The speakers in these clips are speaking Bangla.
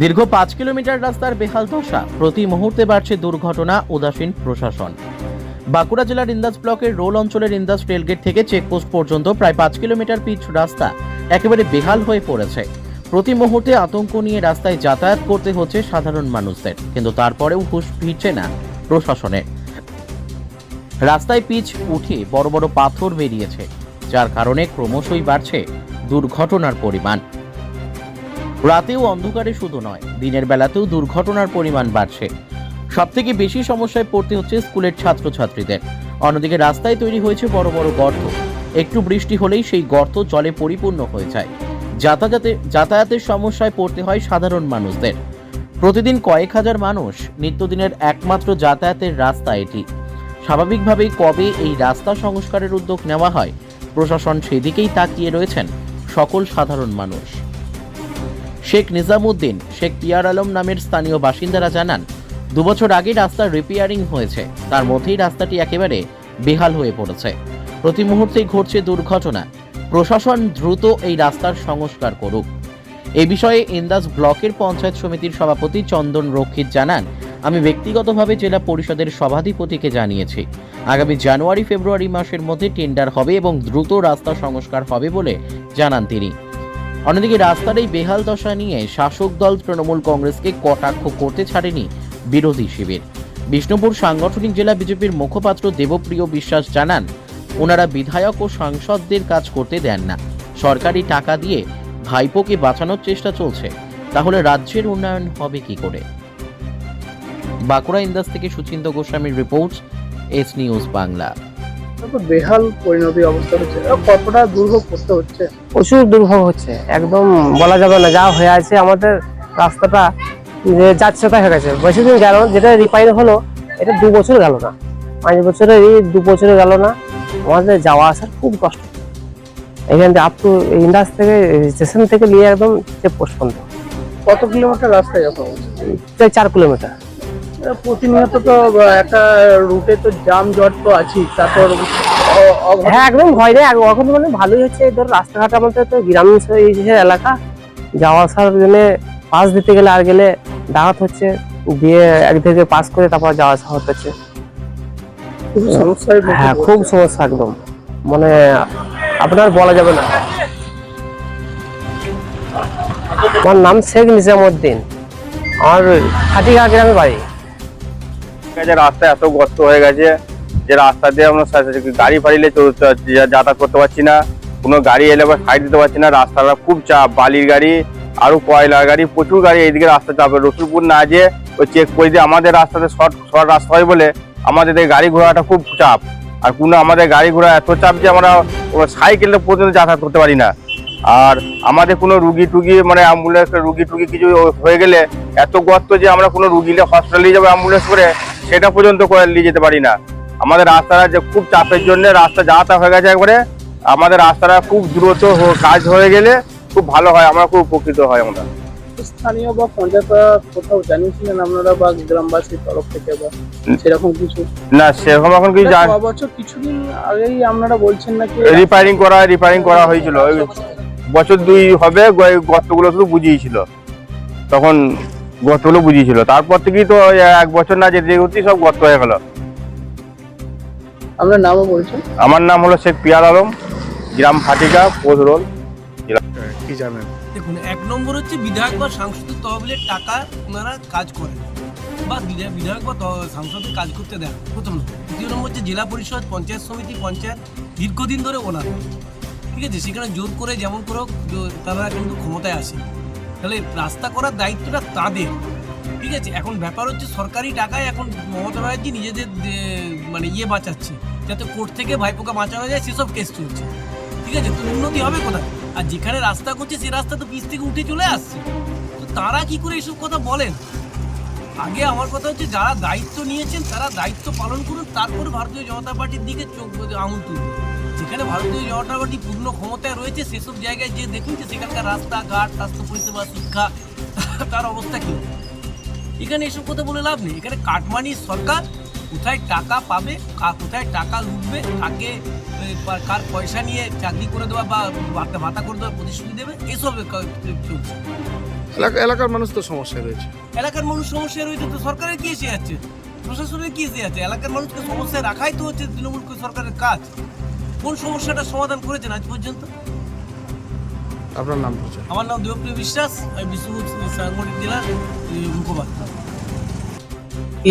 দীর্ঘ পাঁচ কিলোমিটার রাস্তার বেহাল দশা প্রতি মুহূর্তে বাড়ছে দুর্ঘটনা, উদাসীন প্রশাসন। বাঁকুড়া জেলার ইন্দাস ব্লকের রোল অঞ্চলের ইন্দাস রেলগেট থেকে চেকপোস্ট পর্যন্ত প্রায় পাঁচ কিলোমিটার পিচ রাস্তা একেবারে বেহাল হয়ে পড়েছে। প্রতি মুহূর্তে আতঙ্ক নিয়ে রাস্তায় যাতায়াত করতে হচ্ছে সাধারণ মানুষদের, কিন্তু তারপরেও হুঁশ ফিরছে না প্রশাসনের রাস্তায় পিচ উঠে বড় বড় পাথর বেরিয়েছে, যার কারণে ক্রমশই বাড়ছে দুর্ঘটনার পরিমাণ। রাতেও অন্ধকারে শুধু নয়, দিনের বেলাতেও দুর্ঘটনার পরিমাণ বাড়ছে। সবথেকে বেশি সমস্যায় পড়তে হচ্ছে স্কুলের ছাত্রছাত্রীদের। অন্যদিকে রাস্তায় তৈরি হয়েছে বড় বড় গর্ত। একটু বৃষ্টি হলেই সেই গর্ত জলে পরিপূর্ণ হয়ে যায়। যাতায়াতে, যাতায়াতের সমস্যায় পড়তে হয় সাধারণ মানুষদের। প্রতিদিন কয়েক হাজার মানুষ নিত্যদিনের একমাত্র যাতায়াতের রাস্তা এটি। স্বাভাবিকভাবেই কবে এই রাস্তা সংস্কারের উদ্যোগ নেওয়া হয়, প্রশাসন সেদিকেই তাকিয়ে রয়েছেন সকল সাধারণ মানুষ। শেখ নিজামুদ্দিন, শেখ পিয়ার আলম নামের স্থানীয় বাসিন্দারা জানান, দুবছর আগে রাস্তার রিপেয়ারিং হয়েছে। তার মধ্যেই রাস্তাটি একেবারে বেহাল হয়ে পড়েছে। প্রতি মুহূর্তেই ঘটছে দুর্ঘটনা। প্রশাসন দ্রুত এই রাস্তার সংস্কার করুক। এ বিষয়ে ইন্দাস ব্লকের পঞ্চায়েত সমিতির সভাপতি চন্দন রক্ষিত জানান, আমি ব্যক্তিগতভাবে জেলা পরিষদের সভাধিপতিকে জানিয়েছি। আগামী জানুয়ারি ফেব্রুয়ারি মাসের মধ্যে টেন্ডার হবে এবং দ্রুত রাস্তা সংস্কার হবে বলে জানান তিনি। অন্যদিকে রাস্তার এই বেহাল দশা নিয়ে শাসক দল তৃণমূল কংগ্রেসকে কটাক্ষ করতে ছাড়েনি বিরোধী শিবির। বিষ্ণুপুর সাংগঠনিক জেলা বিজেপির মুখপাত্র দেবপ্রিয় বিশ্বাস জানান, ওনারা বিধায়ক ও সাংসদদের কাজ করতে দেন না। সরকারি টাকা দিয়ে ভাইপোকে বাঁচানোর চেষ্টা চলছে। তাহলে রাজ্যের উন্নয়ন হবে কি করে? বাঁকুড়া ইন্দাস থেকে সুচিন্ত গোস্বামীর রিপোর্ট, এস নিউজ বাংলা। তো বেহাল পরিণতি অবস্থা হচ্ছে। কতটা দুর্ভোগ করতে হচ্ছে? প্রচুর দুর্ভোগ হচ্ছে। একদম বলা যাবে না যা হয়ে আছে আমাদের রাস্তাটা যে যাচ্ছে তাই হয়ে গেছে। বেশি দিন গেল যেটা রিপাইর হলো এটা দু বছর গেল না। পাঁচ বছরের এই দু বছরে গেল না আমাদের যাওয়া আসার খুব কষ্ট। এখান থেকে আপ টু ইন্ডাস থেকে স্টেশন থেকে নিয়ে একদম চেক পোস্ট পর্যন্ত কত কিলোমিটার রাস্তা চার কিলোমিটার। প্রতিনিয়ত তো একটা রুটে তো জাম জট তো আছেই তারপর হ্যাঁ একদম ভয় নেই। এখন মানে ভালোই হচ্ছে ধর রাস্তাঘাট আমাদের তো গ্রামীণ এই যে এলাকা। যাওয়া আসার জন্য পাস দিতে গেলে আর গেলে ডাকাত হচ্ছে দিয়ে এক থেকে পাস করে তারপর যাওয়া আসা হচ্ছে। হ্যাঁ খুব সমস্যা একদম। মানে আপনার বলা যাবে না। আমার নাম শেখ নিজামুদ্দিন। আমার হাটিগা গ্রামে বাড়ি। গেছে রাস্তা এত গর্ত হয়ে গেছে যে রাস্তা দিয়ে আমরা গাড়ি ফাড়িলে যাতায়াত করতে পারছি না। কোনো গাড়ি এলে বা সাইড দিতে পারছি না। রাস্তাটা খুব চাপ, বালির গাড়ি আরও কয়লার গাড়ি, প্রচুর গাড়ি এইদিকে রাস্তা চাপ। রসুলপুর না যে ওই চেক করে দিয়ে আমাদের রাস্তাতে শর্ট শর্ট রাস্তা হয় বলে আমাদের গাড়ি ঘোড়াটা খুব চাপ। আর কোনো আমাদের গাড়ি ঘোড়া এত চাপ যে আমরা সাইকেলে পর্যন্ত যাতায়াত করতে পারি না। আর আমাদের কোনো রুগী টুগি মানে অ্যাম্বুলেন্স রুগী টুগি কিছু হয়ে গেলে এত গর্ত যে আমরা কোনো রুগীলে হসপিটালে যাব অ্যাম্বুলেন্স করে সেটা পর্যন্ত করে নিয়ে যেতে পারি না। আমাদের রাস্তাটা যে খুব চাপের জন্য রাস্তা যাতায়াত হয়ে গেছে একবারে। আমাদের রাস্তাটা খুব দ্রুত কাজ হয়ে গেলে খুব ভালো হয় আমরা খুব উপকৃত হয় আমরা। স্থানীয় বা পঞ্চায়েত কোথাও জানিয়েছিলেন আপনারা বা গ্রামবাসীর তরফ থেকে বা সেরকম কিছু? না সেরকম এখন কিছু জান বছর? কিছুদিন আগেই আপনারা বলছেন নাকি রিপেয়ারিং করা রিপেয়ারিং করা হয়েছিল। বছর দুই হবে গর্তগুলো শুধু বুঝিয়েছিল। তখন গর্তগুলো বুঝিয়েছিল। তারপর থেকেই তো এক বছর না যেতে যেতে সব গর্ত হয়ে গেল। আপনার নামও বলছেন? আমার নাম হলো শেখ পিয়ার আলম গ্রাম ফাটিকা পোস্ট রোল কি জানেন? দেখুন এক নম্বর হচ্ছে বিধায়ক বা সাংসদের তহবিলের টাকা ওনারা কাজ করেন। বা বিধা- বিধায়ক বা সাংসদের কাজ করতে দেন প্রথম দ্বিতীয় নম্বর হচ্ছে জেলা পরিষদ পঞ্চায়েত সমিতি পঞ্চায়েত দীর্ঘদিন ধরে ওনার। ঠিক আছে সেখানে জোর করে যেমন করে তারা কিন্তু ক্ষমতায় আসে। তাহলে রাস্তা করার দায়িত্বটা তাদের। ঠিক আছে, এখন ব্যাপার হচ্ছে সরকারি টাকায় এখন মমতা ব্যানার্জি নিজেদের মানে ইয়ে বাঁচাচ্ছে, যাতে কোর্ট থেকে ভাইপোকা বাঁচানো যায়, সেসব কেস চলছে। ঠিক আছে, তো উন্নতি হবে কোথায়? আর যেখানে রাস্তা করছে, সে রাস্তা তো পিচ থেকে উঠে চলে আসছে। তো তারা কি করে এসব কথা বলেন? আগে আমার কথা হচ্ছে, যারা দায়িত্ব নিয়েছেন, তারা দায়িত্ব পালন করুন, তারপর ভারতীয় জনতা পার্টির দিকে চোখ তুলুন। যেখানে ভারতীয় জনতা পার্টি পূর্ণ ক্ষমতায় রয়েছে সেসব জায়গায় যে দেখুন যে সেখানকার রাস্তাঘাট স্বাস্থ্য পরিষেবা শিক্ষা তার অবস্থা কী? এখানে এসব কথা বলে লাভ নেই। এখানে কাটমানির সরকার কোথায় টাকা পাবে কোথায় টাকা লুটবে কাকে কার পয়সা নিয়ে চাকরি করে দেওয়া বা ভাতা করে দেওয়ার প্রতিশ্রুতি দেবে এসব চলছে। এলাকা এলাকার মানুষ তো সমস্যায় রয়েছে। এলাকার মানুষ সমস্যায় রয়েছে তো সরকারের কি এসে যাচ্ছে? প্রশাসনের কি এসে যাচ্ছে? এলাকার মানুষকে সমস্যায় রাখাই তো হচ্ছে তৃণমূল সরকারের কাজ। কোন সমস্যাটা সমাধান করেছেন আজ পর্যন্ত? আপনার নাম পরিচয় আমার নাম দেবপ্রিয় বিশ্বাস আমি বিষ্ণুপুর সাংগঠনিক জেলার মুখপাত্র।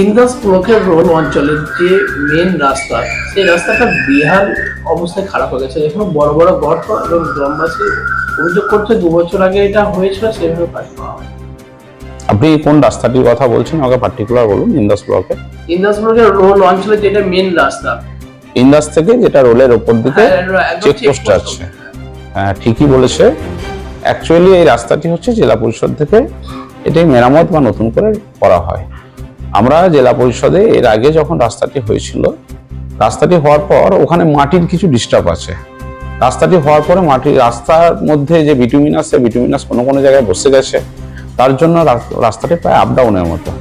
ইন্দাস ব্লকের রোড অঞ্চলের যে মেন রাস্তা সেই রাস্তাটা বিহার অবস্থায় খারাপ হয়ে গেছে। এখানে বড় বড় গর্ত এবং গ্রামবাসী অভিযোগ করছে দু বছর আগে এটা হয়েছিল সেভাবে কাজ করা আপনি কোন রাস্তাটির কথা বলছেন? আমাকে পার্টিকুলার বলুন ইন্দাস ব্লকে ইন্দাস ব্লকের রোল অঞ্চলে যেটা মেন রাস্তা ইন্দাস থেকে যেটা রোলের ওপর দিকে হ্যাঁ, চেক পোস্ট আছে। হ্যাঁ ঠিকই বলেছে। অ্যাকচুয়ালি এই রাস্তাটি হচ্ছে জেলা পরিষদ থেকে এটাই মেরামত বা নতুন করে করা হয়। আমরা জেলা পরিষদে এর আগে যখন রাস্তাটি হয়েছিল রাস্তাটি হওয়ার পর ওখানে মাটির কিছু ডিস্টার্ব আছে। রাস্তাটি হওয়ার পরে মাটির রাস্তার মধ্যে যে বিটুমিনাস সে বিটুমিনাস কোনো কোনো জায়গায় বসে গেছে। তার জন্য রাস- রাস্তাটি প্রায় আপ ডাউনের মতো।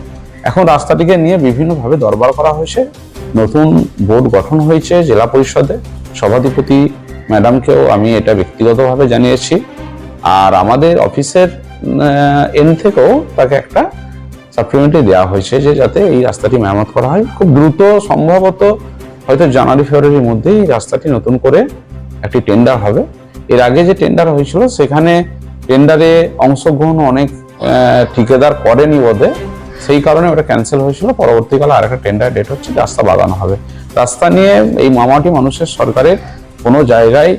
এখন রাস্তাটিকে নিয়ে বিভিন্নভাবে দরবার করা হয়েছে। নতুন বোর্ড গঠন হয়েছে জেলা পরিষদে। সভাধিপতি ম্যাডামকেও আমি এটা ব্যক্তিগতভাবে জানিয়েছি। আর আমাদের অফিসের এন থেকেও তাকে একটা সাপ্লিমেন্টারি দেওয়া হয়েছে যে যাতে এই রাস্তাটি মেরামত করা হয়। খুব দ্রুত সম্ভবত হয়তো জানুয়ারি, ফেব্রুয়ারির মধ্যেই রাস্তাটি নতুন করে একটি টেন্ডার হবে। এর আগে যে টেন্ডার হয়েছিল, সেখানে টেন্ডারে অংশগ্রহণ অনেক ঠিকাদার করেনি বোধে সেই কারণে ওটা ক্যান্সেল হয়েছিল। পরবর্তীকালে আরেকটা টেন্ডার ডেট হচ্ছে রাস্তা বাগানো হবে। রাস্তা নিয়ে এই মামাটি মানুষের সরকারের কোনো জায়গায়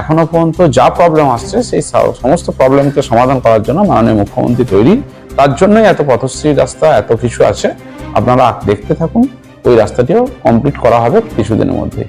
এখনও পর্যন্ত যা প্রবলেম আসছে, সেই সমস্ত প্রবলেমকে সমাধান করার জন্য মাননীয় মুখ্যমন্ত্রী তৈরি। তার জন্যই এত পথশ্রী রাস্তা, এত কিছু আছে। আপনারা দেখতে থাকুন, ওই রাস্তাটিও কমপ্লিট করা হবে কিছুদিনের মধ্যেই।